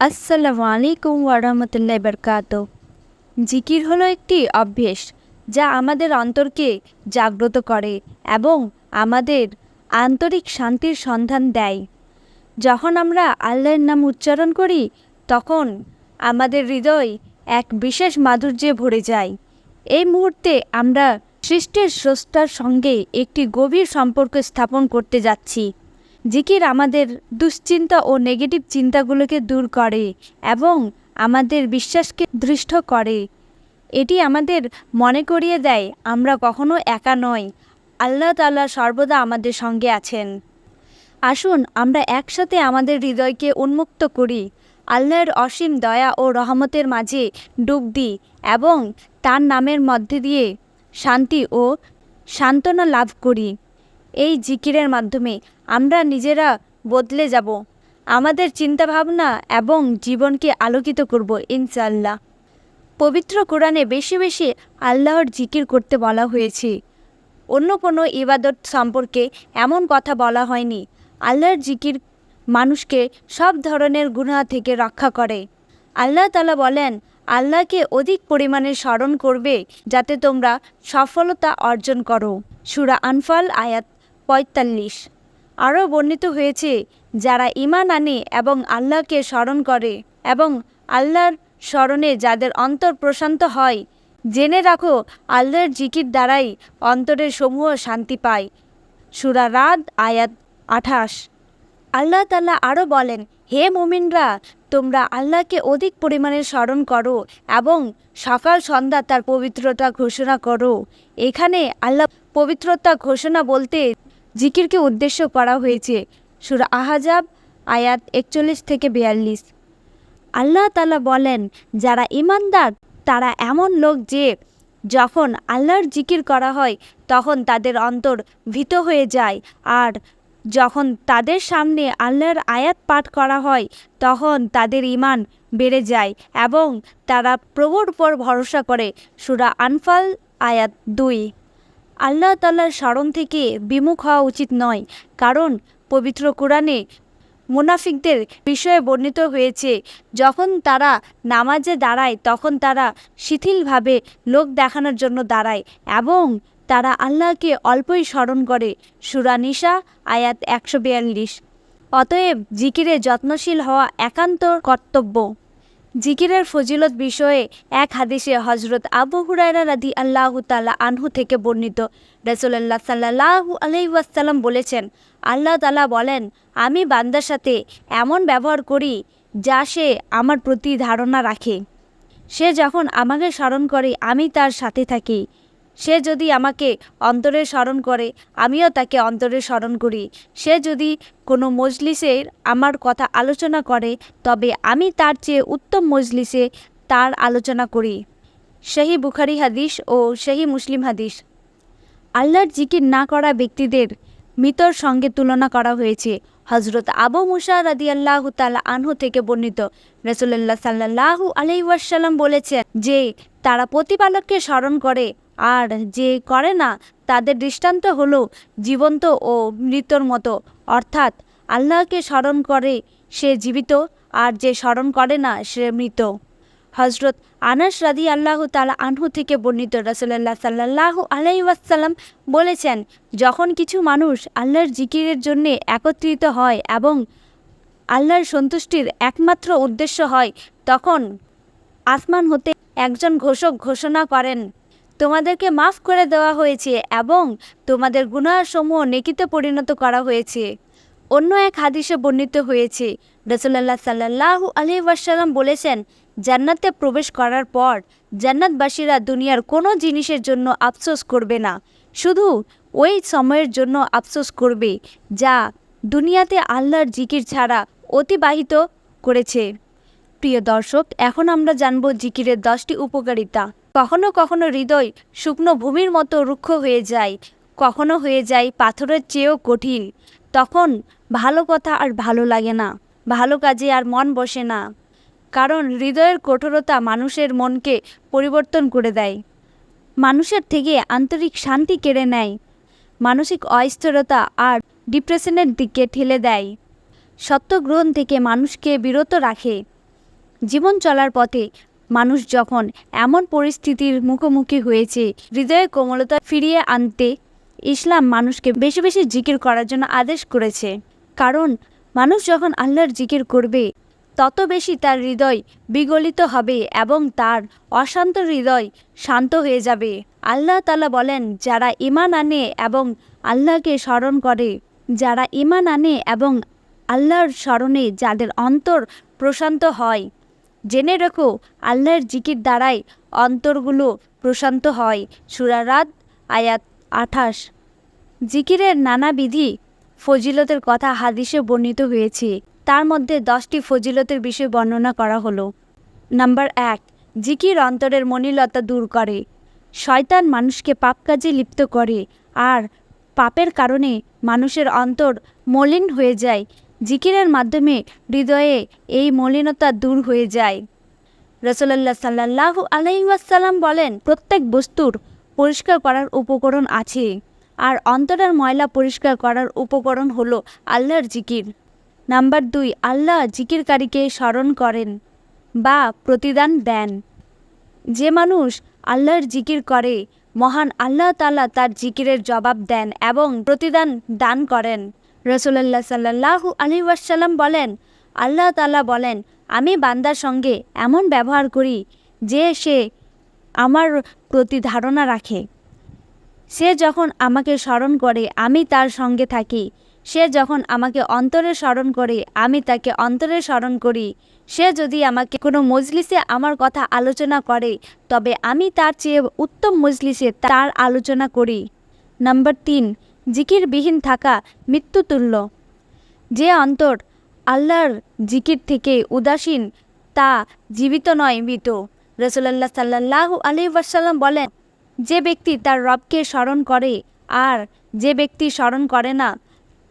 আসসালামু আলাইকুম ওয়ারহমতুল্লাহ বরকাত। জিকির হলো একটি অভ্যেস যা আমাদের অন্তরকে জাগ্রত করে এবং আমাদের আন্তরিক শান্তির সন্ধান দেয়। যখন আমরা আল্লাহর নাম উচ্চারণ করি, তখন আমাদের হৃদয় এক বিশেষ মাধুর্যে ভরে যায়। এই মুহূর্তে আমরা সৃষ্টির স্রষ্টার সঙ্গে একটি গভীর সম্পর্ক স্থাপন করতে যাচ্ছি। জিকির আমাদের দুশ্চিন্তা ও নেগেটিভ চিন্তাগুলোকে দূর করে এবং আমাদের বিশ্বাসকে দৃষ্ট করে। এটি আমাদের মনে করিয়ে দেয়, আমরা কখনো একা নই। আল্লাহ তাআলা সর্বদা আমাদের সঙ্গে আছেন। আসুন, আমরা একসাথে আমাদের হৃদয়কে উন্মুক্ত করি। আল্লাহর অসীম দয়া ও রহমতের মাঝে ডুব দিই এবং তার নামের মধ্যে দিয়ে শান্তি ও সান্ত্বনা লাভ করি। এই জিকিরের মাধ্যমে আমরা নিজেরা বদলে যাব। আমাদের চিন্তাভাবনা এবং জীবনকে আলোকিত করব ইনশাল্লাহ পবিত্র কোরআনে বেশি বেশি আল্লাহর জিকির করতে বলা হয়েছে। অন্য কোনো ইবাদত সম্পর্কে এমন কথা বলা হয়নি। আল্লাহর জিকির মানুষকে সব ধরনের গুনাহ থেকে রক্ষা করে। আল্লাহ তালা বলেন, আল্লাহকে অধিক পরিমাণে স্মরণ করবে যাতে তোমরা সফলতা অর্জন করো। সুরা আনফাল আয়াত পঁয়তাল্লিশ। আরও বর্ণিত হয়েছে, যারা ইমান আনে এবং আল্লাহকে স্মরণ করে এবং আল্লাহর স্মরণে যাদের অন্তর প্রশান্ত হয়, জেনে রাখো আল্লাহর জিকির দ্বারাই অন্তরের সমূহ শান্তি পায়। সুরা রাত আয়াত আঠাশ। আল্লাহ তাল্লাহ আরও বলেন, হে মুমিনরা, তোমরা আল্লাহকে অধিক পরিমাণে স্মরণ করো এবং সকাল সন্ধ্যা তার পবিত্রতা ঘোষণা করো। এখানে আল্লাহ পবিত্রতা ঘোষণা বলতে জিকিরকে উদ্দেশ্য করা হয়েছে। সুরা আহাজাব, আয়াত একচল্লিশ থেকে বিয়াল্লিশ। আল্লাহ তালা বলেন, যারা ইমানদার তারা এমন লোক যে, যখন আল্লাহর জিকির করা হয়, তখন তাদের অন্তর ভীত হয়ে যায়। আর যখন তাদের সামনে আল্লাহর আয়াত পাঠ করা হয়, তখন তাদের ইমান বেড়ে যায় এবং তারা প্রভুর উপর ভরসা করে। সুরা আনফাল, আয়াত দুই। আল্লাহ তাল্লার স্মরণ থেকে বিমুখ হওয়া উচিত নয়, কারণ পবিত্র কোরআনে মুনাফিকদের বিষয়ে বর্ণিত হয়েছে, যখন তারা নামাজে দাঁড়ায় তখন তারা শিথিলভাবে লোক দেখানোর জন্য দাঁড়ায় এবং তারা আল্লাহকে অল্পই স্মরণ করে। সুরানিসা আয়াত একশো বিয়াল্লিশ। অতএব জিকিরে যত্নশীল হওয়া একান্ত কর্তব্য। জিকিরের ফজিলত বিষয়ে এক হাদিসে হজরত আবু হুরায়রা রাদি আল্লাহ তালা আনহু থেকে বর্ণিত। রসুল্লাহ সাল্লাহু আলহিউসাল্লাম বলেছেন, আল্লাহ তালা বলেন, আমি বান্দার সাথে এমন ব্যবহার করি যা সে আমার প্রতি ধারণা রাখে। সে যখন আমাকে স্মরণ করে, আমি তার সাথে থাকি। সে যদি আমাকে অন্তরে স্মরণ করে, আমিও তাকে অন্তরে স্মরণ করি। সে যদি কোনো মজলিসের আমার কথা আলোচনা করে, তবে আমি তার চেয়ে উত্তম মজলিসে তার আলোচনা করি। সেহি বুখারি হাদিস ও সেই মুসলিম হাদিস। আল্লাহর জিকির না করা ব্যক্তিদের মৃতর সঙ্গে তুলনা করা হয়েছে। হজরত আবু মুসা রাদি আল্লাহ তালা আনহু থেকে বর্ণিত। রসুল্লাহ সাল্লাহু আলহিউসাল্লাম বলেছেন যে, তারা প্রতিপালককে স্মরণ করে আর যে করে না, তাদের দৃষ্টান্ত হলো জীবন্ত ও মৃতর মতো। অর্থাৎ আল্লাহকে স্মরণ করে সে জীবিত, আর যে স্মরণ করে না, সে মৃত। হজরত আনাস রাদি আল্লাহ তালা আনহু থেকে বর্ণিত রসুল্লাহ সাল্লাহু আলাইসাল্লাম বলেছেন, যখন কিছু মানুষ আল্লাহর জিকিরের জন্যে একত্রিত হয় এবং আল্লাহর সন্তুষ্টির একমাত্র উদ্দেশ্য হয়, তখন আসমান হতে একজন ঘোষক ঘোষণা করেন। তোমাদেরকে মাফ করে দেওয়া হয়েছে এবং তোমাদের গুনাহসমূহ নেকিতে পরিণত করা হয়েছে। অন্য এক হাদিসে বর্ণিত হয়েছে রসুল্লাহ সাল্লাহু আলহি ওয়াসাল্লাম বলেছেন, জান্নাতে প্রবেশ করার পর জান্নাতবাসীরা দুনিয়ার কোনো জিনিসের জন্য আফসোস করবে না। শুধু ওই সময়ের জন্য আফসোস করবে যা দুনিয়াতে আল্লাহর জিকির ছাড়া অতিবাহিত করেছে। প্রিয় দর্শক, এখন আমরা জানব জিকিরের দশটি উপকারিতা। কখনো কখনো হৃদয় শুকনো ভূমির মতো রুক্ষ হয়ে যায়, কখনো হয়ে যায় পাথরের চেয়েও কঠিন। তখন ভালো কথা আর ভালো লাগে না, ভালো কাজে আর মন বসে না। কারণ হৃদয়ের কঠোরতা মানুষের মনকে পরিবর্তন করে দেয়। মানুষের থেকে আন্তরিক শান্তি কেড়ে নেয়। মানসিক অস্থিরতা আর ডিপ্রেশনের দিকে ঠেলে দেয়। সত্যগ্রহণ থেকে মানুষকে বিরত রাখে। জীবন চলার পথে মানুষ যখন এমন পরিস্থিতির মুখোমুখি হয়েছে, হৃদয়ে কোমলতা ফিরিয়ে আনতে ইসলাম মানুষকে বেশি বেশি জিকির করার জন্য আদেশ করেছে। কারণ, মানুষ যখন আল্লাহর জিকির করবে, তত বেশি তার হৃদয় বিগলিত হবে এবং তার অশান্ত হৃদয় শান্ত হয়ে যাবে। আল্লাহ তালা বলেন, যারা ইমান আনে এবং আল্লাহকে স্মরণ করে, যারা ইমান আনে এবং আল্লাহর স্মরণে যাদের অন্তর প্রশান্ত হয় জেনে রেখো, আল্লাহর জিকির দ্বারাই অন্তরগুলো প্রশান্ত হয়। সুরারাত আয়াত আঠাশ। জিকিরের নানা বিধি ফজিলতের কথা হাদিসে বর্ণিত হয়েছে। তার মধ্যে দশটি ফজিলতের বিষয় বর্ণনা করা হলো। নাম্বার এক, জিকির অন্তরের মনিলতা দূর করে। শয়তান মানুষকে পাপ কাজে লিপ্ত করে, আর পাপের কারণে মানুষের অন্তর মলিন হয়ে যায়। জিকিরের মাধ্যমে হৃদয়ে এই মলিনতা দূর হয়ে যায়। রসল্লাহ সাল্লাহ আলহিউসাল্লাম বলেন, প্রত্যেক বস্তুর পরিষ্কার করার উপকরণ আছে, আর অন্তরের ময়লা পরিষ্কার করার উপকরণ হলো আল্লাহর জিকির। নাম্বার দুই, আল্লাহ জিকিরকারীকে স্মরণ করেন বা প্রতিদান দেন। যে মানুষ আল্লাহর জিকির করে, মহান আল্লাহ তালা তার জিকিরের জবাব দেন এবং প্রতিদান দান করেন। রসুল্লাহ সাল্লাহু আলী ওয়াসাল্লাম বলেন, আল্লাহ তালা বলেন, আমি বান্দার সঙ্গে এমন ব্যবহার করি যে সে আমার প্রতি ধারণা রাখে। সে যখন আমাকে স্মরণ করে, আমি তার সঙ্গে থাকি। সে যখন আমাকে অন্তরে স্মরণ করে, আমি তাকে অন্তরে স্মরণ করি। সে যদি আমাকে কোনো মজলিসে আমার কথা আলোচনা করে, তবে আমি তার চেয়ে উত্তম মজলিসে তার আলোচনা করি। নাম্বার তিন জিকিরবিহীন থাকা মৃত্যুতুল্য। যে অন্তর আল্লাহর জিকির থেকে উদাসীন, তা জীবিত নয় মৃত। রসুল্লাহ সাল্লাহ আলী ওয়াসাল্লাম বলেন, যে ব্যক্তি তার রবকে স্মরণ করে আর যে ব্যক্তি স্মরণ করে না,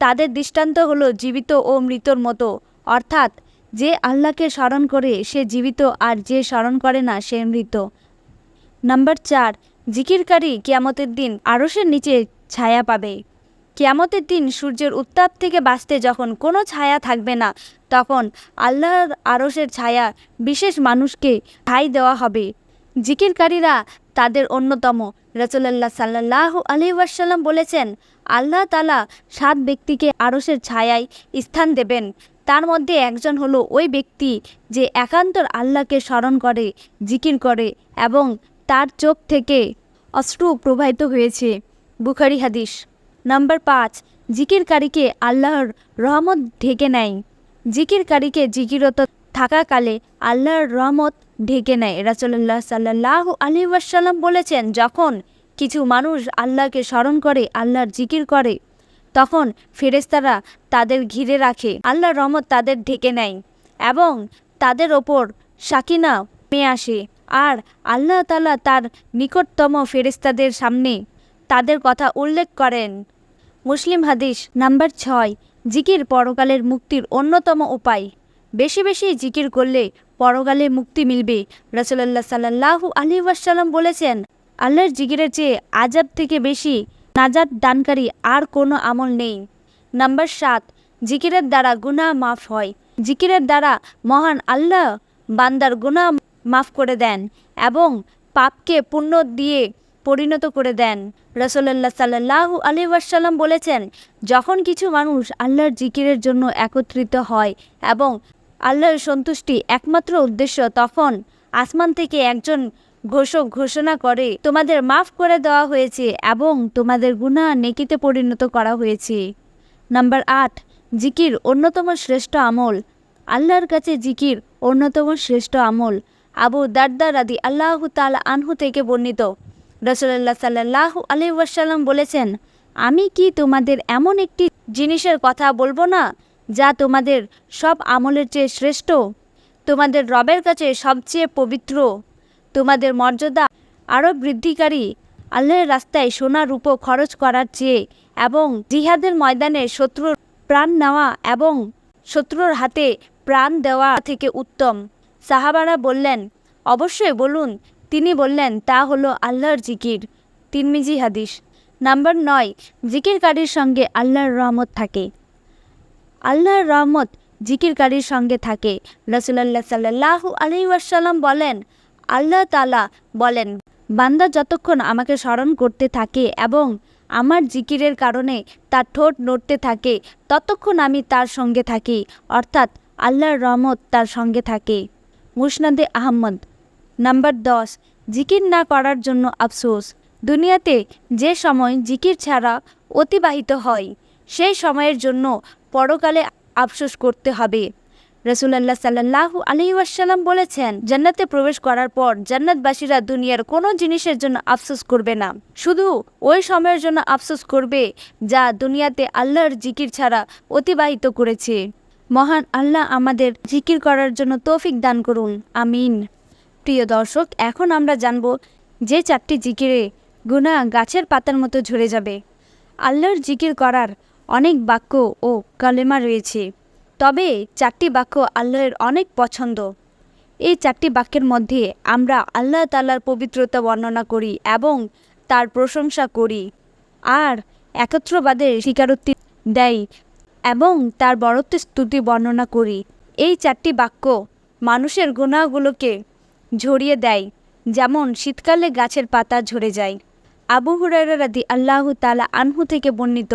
তাদের দৃষ্টান্ত হলো জীবিত ও মৃতর মতো। অর্থাৎ যে আল্লাহকে স্মরণ করে সে জীবিত আর যে স্মরণ করে না, সে মৃত। নাম্বার চার, জিকিরকারী কিয়ামতের দিন আরসের নিচে ছায়া পাবে। কিয়ামতের দিন সূর্যের উত্তাপ থেকে বাঁচতে যখন কোনো ছায়া থাকবে না, তখন আল্লাহর আরসের ছায়া বিশেষ মানুষকে ঠাই দেওয়া হবে। জিকিরকারীরা তাদের অন্যতম। রসুল্লাহ সাল্লাহ আলি বলেছেন, আল্লাহ তালা সাত ব্যক্তিকে আরসের ছায়ায় স্থান দেবেন। তার মধ্যে একজন হলো ওই ব্যক্তি যে একান্তর আল্লাহকে স্মরণ করে, জিকির করে এবং তার চোখ থেকে অশ্রু প্রবাহিত হয়েছে। বুখারি হাদিস। নাম্বার পাঁচ, জিকিরকারীকে আল্লাহর রহমত ঢেকে নেয়। জিকিরকারীকে জিকিরত থাকাকালে আল্লাহর রহমত ঢেকে নেয়। রাসুল্লাহ সাল্লাহ আলী ওয়াসাল্লাম বলেছেন, যখন কিছু মানুষ আল্লাহকে স্মরণ করে, আল্লাহর জিকির করে, তখন ফেরেস্তারা তাদের ঘিরে রাখে, আল্লাহর রহমত তাদের ঢেকে নেয় এবং তাদের ওপর সাকিনা মেয়ে আসে। আর আল্লাহ তালা তার নিকটতম ফেরেস্তাদের সামনে তাদের কথা উল্লেখ করেন। মুসলিম হাদিস নাম্বার ছয়, জিকির পরকালের মুক্তির অন্যতম উপায়। বেশি বেশি জিকির করলে পরকালে মুক্তি মিলবে। রসল্লাহ সাল্লাহু আলী ওয়াসাল্লাম বলেছেন, আল্লাহর জিকিরের চেয়ে আজাব থেকে বেশি নাজাদ দানকারী আর কোনো আমল নেই। নাম্বার সাত, জিকিরের দ্বারা গুনাহ মাফ হয়। জিকিরের দ্বারা মহান আল্লাহ বান্দার গুনাহ মাফ করে দেন এবং পাপকে পুণ্য দিয়ে পরিণত করে দেন। রসল্লাহ সাল্লাহু আলী ওয়াসাল্লাম বলেছেন, যখন কিছু মানুষ আল্লাহর জিকিরের জন্য একত্রিত হয় এবং আল্লাহর সন্তুষ্টি একমাত্র উদ্দেশ্য তখন আসমান থেকে একজন ঘোষক ঘোষণা করে, তোমাদের মাফ করে দেওয়া হয়েছে এবং তোমাদের গুণা নেকিতে পরিণত করা হয়েছে। নাম্বার আট, জিকির অন্যতম শ্রেষ্ঠ আমল। আল্লাহর কাছে জিকির অন্যতম শ্রেষ্ঠ আমল। আবু দারদা আদি আল্লাহ তালা আনহু থেকে বর্ণিত। রসল্লাহ সাল্লাহ আলি ওয়াসাল্লাম বলেছেন, আমি কি তোমাদের এমন একটি জিনিসের কথা বলব না, যা তোমাদের সব আমলের চেয়ে শ্রেষ্ঠ? তোমাদের রবের কাছে সবচেয়ে পবিত্র? তোমাদের মর্যাদা আরও বৃদ্ধিকারী? আল্লাহর রাস্তায় সোনা, রূপ খরচ করার চেয়ে এবং জিহাদের ময়দানে শত্রুর প্রাণ নেওয়া এবং শত্রুর হাতে প্রাণ দেওয়া থেকে উত্তম। সাহাবারা বললেন, অবশ্যই বলুন তিনি বললেন, তা হলো আল্লাহর জিকির। তিনমিজি হাদিস। নাম্বার নয়, জিকিরকারীর সঙ্গে আল্লাহর রহমত থাকে। আল্লাহর রহমত জিকিরকারীর সঙ্গে থাকে। রসুল্লাহ সাল্লাহ আলি ওয়াসাল্লাম বলেন, আল্লাহ তালা বলেন, বান্দা যতক্ষণ আমাকে স্মরণ করতে থাকে এবং আমার জিকিরের কারণে তার ঠোঁট নড়তে থাকে, ততক্ষণ আমি তার সঙ্গে থাকি। অর্থাৎ আল্লাহর রহমত তার সঙ্গে থাকে। মুসনাদে আহমদ। নাম্বার দশ, জিকির না করার জন্য আফসোস। দুনিয়াতে যে সময় জিকির ছাড়া অতিবাহিত হয়, সেই সময়ের জন্য পরকালে আফসোস করতে হবে। রসুলাল্লাহ সাল্লাহ আলী ওয়াসাল্লাম বলেছেন, জান্নাতে প্রবেশ করার পর জান্নাতবাসীরা দুনিয়ার কোনো জিনিসের জন্য আফসোস করবে না। শুধু ওই সময়ের জন্য আফসোস করবে যা দুনিয়াতে আল্লাহর জিকির ছাড়া অতিবাহিত করেছে। মহান আল্লাহ আমাদের জিকির করার জন্য তৌফিক দান করুন। আমিন। প্রিয় দর্শক, এখন আমরা জানব যে চারটি জিকিরে গুণা গাছের পাতার মতো ঝরে যাবে। আল্লাহর জিকির করার অনেক বাক্য ও কালেমা রয়েছে, তবে চারটি বাক্য আল্লাহর অনেক পছন্দ। এই চারটি বাক্যের মধ্যে আমরা আল্লাহ তাল্লার পবিত্রতা বর্ণনা করি এবং তার প্রশংসা করি, আর একত্রবাদের স্বীকারোক্তি দেয় এবং তার বরত্বের স্তুতি বর্ণনা করি। এই চারটি বাক্য মানুষের গুণাগুলোকে ঝরিয়ে দেয়, যেমন শীতকালে গাছের পাতা ঝরে যায়। আবু হুরাইরা রাদি আল্লাহ তালা আনহু থেকে বর্ণিত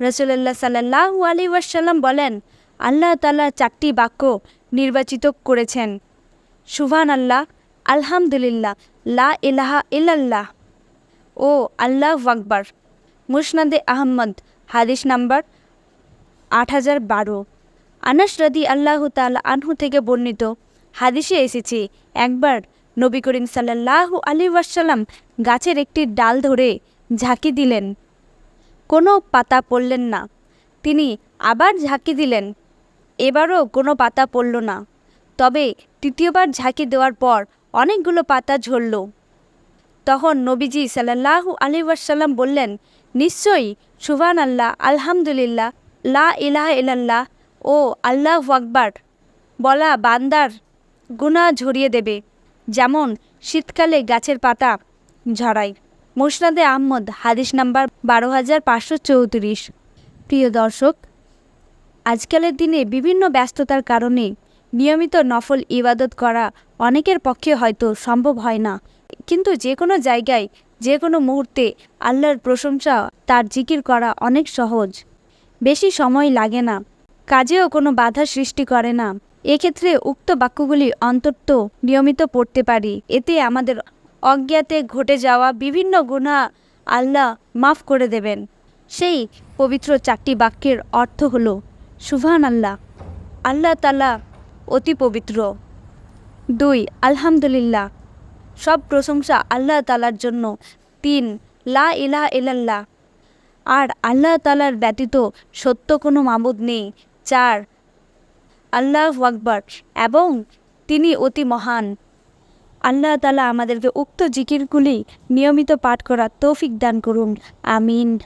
রসুল্লাহ সাল্লাহ আলী ওয়াসাল্লাম বলেন, আল্লাহ তালা চারটি বাক্য নির্বাচিত করেছেন। সুভান আল্লাহ আলহামদুলিল্লাহ, লা ইলাহা ইল্লাল্লাহ ও আল্লাহ আকবার। মুসনাদে আহমদ, হাদিস নাম্বার আট হাজার বারো। আনাস রদি আল্লাহ তাল আনহু থেকে বর্ণিত হাদিসে এসেছে, একবার নবী করিম সাল্লাহ আলী ওয়াসাল্লাম গাছের একটি ডাল ধরে ঝাঁকি দিলেন। কোনো পাতা পড়লেন না। তিনি আবার ঝাঁকি দিলেন। এবারও কোনো পাতা পড়ল না। তবে তৃতীয়বার ঝাঁকি দেওয়ার পর অনেকগুলো পাতা ঝরল। তখন নবীজি সাল্লাহ আলী ওয়াসাল্লাম বললেন, নিশ্চয়ই সুভান আল্লাহ আলহামদুলিল্লাহ, লা ইলাহ ইলাল্লাহ ও আল্লাহ আকবার। বলা বান্দার গুণা ঝরিয়ে দেবে, যেমন শীতকালে গাছের পাতা ঝরায়। মুসনাদে আহমদ, হাদিস নাম্বার বারো হাজার পাঁচশো চৌত্রিশ। প্রিয় দর্শক, আজকালের দিনে বিভিন্ন ব্যস্ততার কারণে নিয়মিত নফল ইবাদত করা অনেকের পক্ষে হয়তো সম্ভব হয় না। কিন্তু যে কোনো জায়গায়, যে কোনো মুহূর্তে আল্লাহর প্রশংসা, তার জিকির করা অনেক সহজ। বেশি সময় লাগে না, কাজেও কোনো বাধা সৃষ্টি করে না। এক্ষেত্রে উক্ত বাক্যগুলি অন্তত নিয়মিত পড়তে পারি। এতে আমাদের অজ্ঞাতে ঘটে যাওয়া বিভিন্ন গুণা আল্লাহ মাফ করে দেবেন। সেই পবিত্র চারটি বাক্যের অর্থ হল সুভান আল্লাহ আল্লাহ তালা অতি পবিত্র। দুই, আলহামদুলিল্লাহ, সব প্রশংসা আল্লাহ তালার জন্য। তিন, লা ইলাহা ইলাল্লাহ আর আল্লাহ তালার ব্যতীত সত্য কোনো মামুদ নেই। চার আল্লাহ আকবর এবং তিনি অতি মহান। আল্লাহ তালা আমাদেরকে উক্ত জিকিরগুলি নিয়মিত পাঠ করার তৌফিক দান করুন। আমিন।